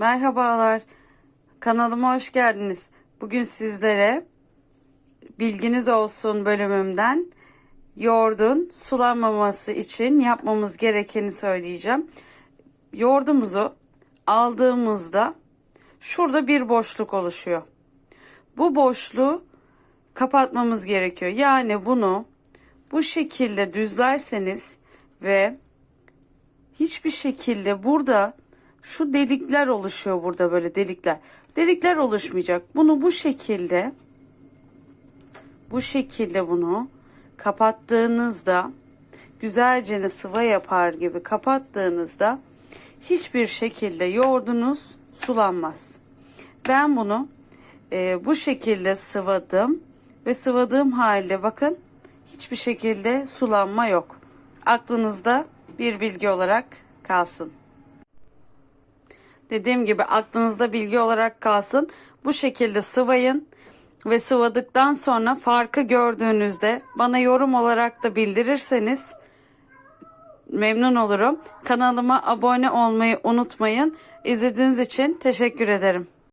Merhabalar. Kanalıma hoş geldiniz. Bugün sizlere bilginiz olsun bölümümden yoğurdun sulanmaması için yapmamız gerekeni söyleyeceğim. Yoğurdumuzu aldığımızda şurada bir boşluk oluşuyor. Bu boşluğu kapatmamız gerekiyor. Yani bunu bu şekilde düzlerseniz ve hiçbir şekilde burada şu delikler oluşuyor burada böyle delikler. Delikler oluşmayacak. Bunu bu şekilde bu şekilde bunu kapattığınızda güzelce sıva yapar gibi kapattığınızda hiçbir şekilde yoğurdunuz sulanmaz. Ben bunu e, bu şekilde sıvadım ve sıvadığım halde bakın hiçbir şekilde sulanma yok. Aklınızda bir bilgi olarak kalsın. Dediğim gibi aklınızda bilgi olarak kalsın. Bu şekilde sıvayın ve sıvadıktan sonra farkı gördüğünüzde bana yorum olarak da bildirirseniz memnun olurum. Kanalıma abone olmayı unutmayın. İzlediğiniz için teşekkür ederim.